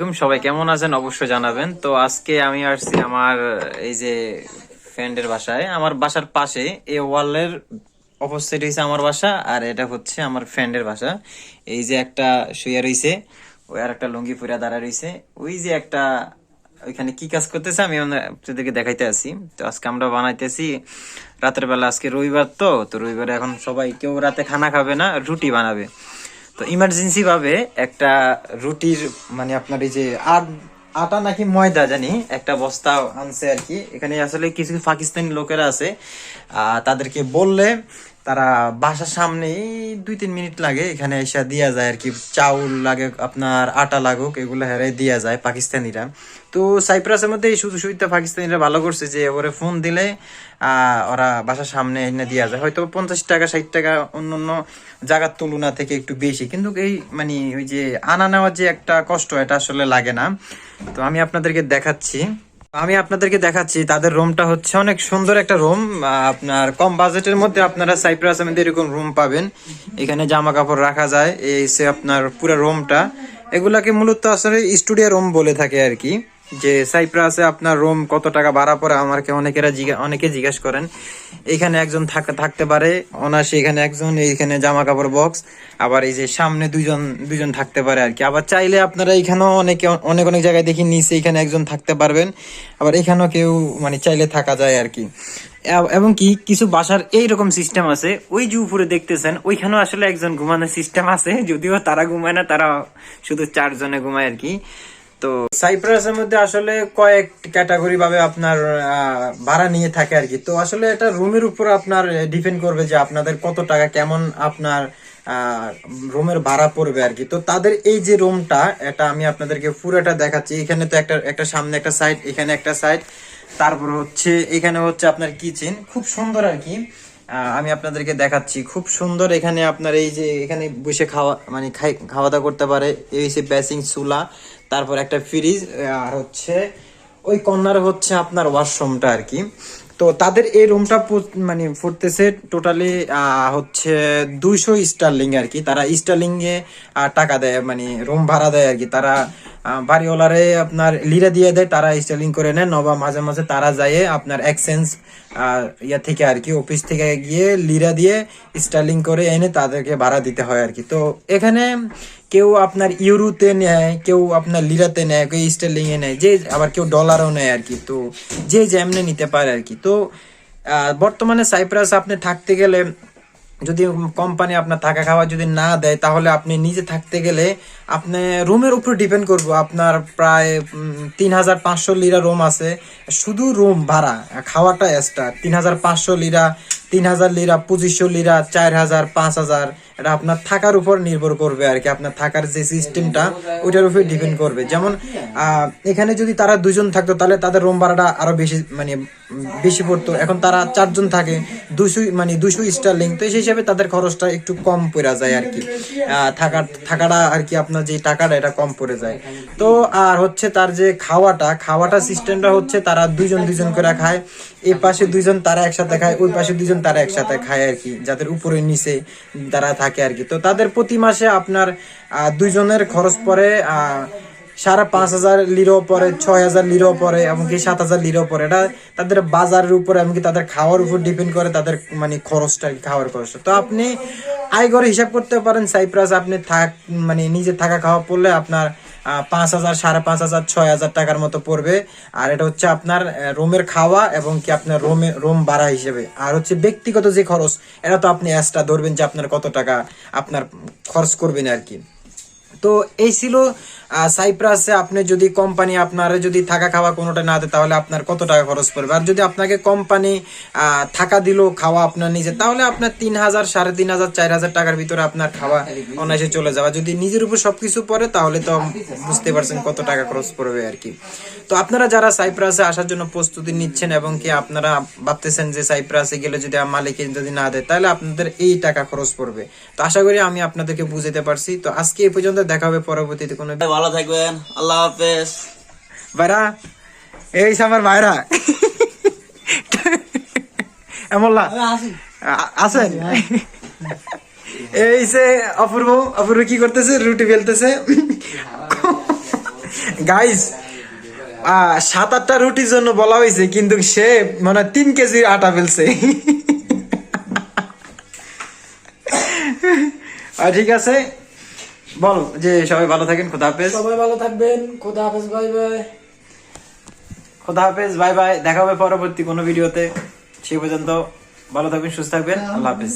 তুমি সবাই কেমন আছেন? অবশ্যই জানাবেন। তো আজকে আমি আসছি আমার, এই যে ফ্রেন্ডের বাসায়। আমার বাসার পাশে, এই ওয়ালের অপোজিট হয়েছে আমার বাসা, আর এটা হচ্ছে আমার ফ্রেন্ডের বাসা। এই যে একটা শুয়ে রইছে, ওই আর একটা লুঙ্গি পুরা দাঁড়া রইছে। ওই যে একটা, ওইখানে কি কাজ করতেছে আমি আপনাদেরকে দেখাইতে আসি। তো আজকে আমরা বানাইতেছি, রাতের বেলা আজকে রবিবার তো তো রবিবারে এখন সবাই কেউ রাতে খানা খাবে না, রুটি বানাবে। তো ইমার্জেন্সি ভাবে একটা রুটির মানে আপনার এই যে আট- নাকি ময়দা জানি, একটা বস্তা আনছে আর কি। এখানে আসলে কিছু পাকিস্তানি লোকেরা আছে তাদেরকে বললে তারা বাসার সামনে এই দুই তিন মিনিট লাগে, এখানে এসে দিয়া যায় আর কি। চাউল লাগে, আপনার আটা লাগুক, এগুলো হেরাই দিয়া যায় পাকিস্তানিরা। তো সাইপ্রাসের মধ্যে এই সুযোগ সুবিধা পাকিস্তানিরা ভালো করছে যে, ওরে ফোন দিলে ওরা বাসার সামনে এনে দিয়া যায়। হয়তো পঞ্চাশ টাকা, ষাট টাকা অন্য অন্য জায়গার তুলনা থেকে একটু বেশি। কিন্তু এই মানে ওই যে আনা নেওয়ার যে একটা কষ্ট, এটা আসলে লাগে না। তো আমি আপনাদেরকে দেখাচ্ছি। আমি আপনাদেরকে দেখাচ্ছি, তাদের রুমটা হচ্ছে অনেক সুন্দর একটা রুম। আপনার কম বাজেটের মধ্যে আপনারা সাইপ্রাস আমাদের এরকম রুম পাবেন। এখানে জামা কাপড় রাখা যায়, এই সে আপনার পুরো রুমটা। এগুলাকে মূলত আসলে স্টুডিও রুম বলে থাকে আর কি। যে সাইপ্রাসে আপনার রুম কত টাকা ভাড়া পড়ে, আমাকে অনেকেরা অনেকে জিজ্ঞেস করেন। এখানে একজন থাক- থাকতে পারে অনাসে এখানে একজন এইখানে জামা কাপড় বক্স আবার এই যে সামনে দুইজন দুইজন থাকতে পারে আর কি আবার চাইলে আপনারা এখানেও অনেকে, অনেক অনেক জায়গায় দেখি নিচে এখানে একজন থাকতে পারবেন, আবার এখানেও কেউ মানে চাইলে থাকা যায় আর কি এবং কি, কিছু বাসার এইরকম সিস্টেম আছে, ওই যে উপরে দেখতেছেন, ওইখানেও আসলে একজন ঘুমানোর সিস্টেম আছে, যদিও তারা ঘুমায় না, তারা শুধু চারজনে ঘুমায় আর কি তো সাইপ্রাসের মধ্যে আসলে কয়েক ক্যাটাগরি ভাবে আপনার ভাড়া নিয়ে থাকে আর কি। তো আসলে এটা রুমের উপর আপনার ডিপেন্ড করবে যে আপনাদের কত টাকা, কেমন আপনার রুমের ভাড়া পড়বে আর কি। তো তাদের এই যে রুমটা, এটা আমি আপনাদেরকে পুরোটা দেখাচ্ছি। এখানে তো একটা একটা সামনে একটা সাইড এখানে একটা সাইড তারপর হচ্ছে, এখানে হচ্ছে আপনার কিচেন খুব সুন্দর আর কি। আমি আপনাদেরকে দেখাচ্ছি। খুব সুন্দর এখানে আপনার এই যে এখানে বসে খাওয়া মানে খাওয়া দাওয়া করতে পারে। এই হচ্ছে বেসিং চুলা, তারপর একটা ফ্রিজ আর হচ্ছে ওই কর্নার হচ্ছে আপনার ওয়াশরুমটা আর কি। তো তাদের এই রুমটা মানে ফুটতেছে টোটালি হচ্ছে দুইশো স্টারলিং আর কি। তারা স্টারলিং এ টাকা দেয় মানে রুম ভাড়া দেয় আর কি। তারা বাড়িওয়ালারে আপনার লিরা দিয়ে দেয়, তারা স্টারলিং করে নেয় নবা মাঝে মাঝে তারা যায় আপনার এক্সচেঞ্জ ইয়া থেকে আর কি অফিস থেকে গিয়ে লিরা দিয়ে স্টারলিং করে এনে তাদেরকে ভাড়া দিতে হয় আর কি। তো এখানে কেউ আপনার ইউরোতে নেয়, কেউ আপনার লিরাতে নেয়, কেউ স্টারলিং এ নেয়, যে আবার কেউ ডলারও নেয় আর কি। তো যে যেমনে নিতে পারে আর কি। তো বর্তমানে সাইপ্রাস আপনি থাকতে গেলে, যদি কোম্পানি আপনার থাকা খাওয়া যদি না দেয়, তাহলে আপনি নিজে থাকতে গেলে আপনি রুমের উপর ডিপেন্ড করব। আপনার প্রায় তিন হাজার পাঁচশো লিরা রুম আছে। শুধু রুম ভাড়া, খাওয়াটা এক্সট্রা তিন হাজার পাঁচশো লিরা তিন হাজার লিরা, পঁচিশশো লিরা চার হাজার পাঁচ হাজার এটা আপনার থাকার উপর নির্ভর করবে আর কি। আপনার থাকার যে সিস্টেমটা ওইটার উপর ডিপেন্ড করবে। যেমন এখানে যদি তারা দুজন থাকতো, তাহলে তাদের রুম ভাড়াটা আরও বেশি মানে বেশি পড়তো। এখন তারা চারজন থাকে, দুশো মানে দুশো স্টারলিং তো সেই হিসাবে তাদের খরচটা একটু কম পড়ে যায় আর কি। থাকার, থাকাটা আর কি আপনার যে টাকাটা, এটা কম পড়ে যায়। তো, আর হচ্ছে তার যে খাওয়াটা খাওয়াটা সিস্টেমটা হচ্ছে তারা দুইজন দুজন করে খায়। এই পাশে দুইজন তারা একসাথে খায় ওই পাশে দুইজন তারা একসাথে খায় আর কি, যাদের উপরে নিচে তারা থাকে আর কি। তো তাদের প্রতি মাসে আপনার দুইজনের খরচ পড়ে সারা পাঁচ হাজার লিরো পরে ছয় হাজার লিরো পরে এমনকি সাত হাজার লিরো পরে এটা তাদের বাজারের উপরে, এমনকি তাদের খাওয়ার উপর ডিপেন্ড করে তাদের মানে খরচটা খাওয়ার খরচটা। তো আপনি আয় করে হিসাব করতে পারেন, সাইপ্রাস আপনি থাক মানে নিজে থাকা খাওয়া পড়লে আপনার পাঁচ হাজার, সাড়ে পাঁচ হাজার, ছয় হাজার টাকার মতো পড়বে। আর এটা হচ্ছে আপনার রোমের খাওয়া এবং কি আপনার রুমে, রোম ভাড়া হিসেবে। আর হচ্ছে ব্যক্তিগত যে খরচ, এটা তো আপনি অ্যাসটা ধরবেন যে আপনার কত টাকা আপনার খরচ করবেন আর কি। তো এই ছিল সাইপ্রাসে আপনি যদি কোম্পানি আপনার যদি থাকা খাওয়া কোনোটা না দেয়, তাহলে আপনার কত টাকা খরচ পড়বে? আর যদি আপনাকে কোম্পানি থাকা দিল, খাওয়া আপনার নিজে তাহলে আপনার তিন হাজার, সাড়ে তিন হাজার, চার হাজার টাকার ভিতরে আপনার খাওয়া অনায়াসে চলে যাবে। যদি নিজের উপর সবকিছু পড়ে, তাহলে তো বুঝতে পারছেন কত টাকা খরচ পড়বে আর কি। তো আপনারা যারা সাইপ্রাসে আসার জন্য প্রস্তুতি নিচ্ছেন এবং কি আপনারা ভাবতেছেন যে সাইপ্রাসে গেলে যদি মালিক যদি না দেয়, তাহলে আপনাদের এই টাকা খরচ পড়বে। তো আশা করি আমি আপনাদেরকে বুঝাতে পারছি। তো আজকে এই পর্যন্ত দেখা হবে পরবর্তীতে কোনো ভালো থাকবেন। আল্লাহ হাফেজ। ভাইরা এই আমার ভাইরা। এমনলা আছেন? এই যে অপূর্ব অপূর্ব কি করতেছে? রুটি বেলতেছে গাইস সাত আটটা রুটির জন্য বলা হয়েছে কিন্তু সে মানে তিন কেজি আটা ফেলছে। আর ঠিক আছে? বল যে সবাই ভালো থাকেন খোদা হাফেজ। সবাই ভালো থাকবেন খোদা হাফেজ বাই বাই। খোদা হাফেজ বাই বাই দেখা হবে পরবর্তী কোনো ভিডিওতে। সেই পর্যন্ত ভালো থাকবেন সুস্থ থাকবেন আল্লাহ হাফেজ।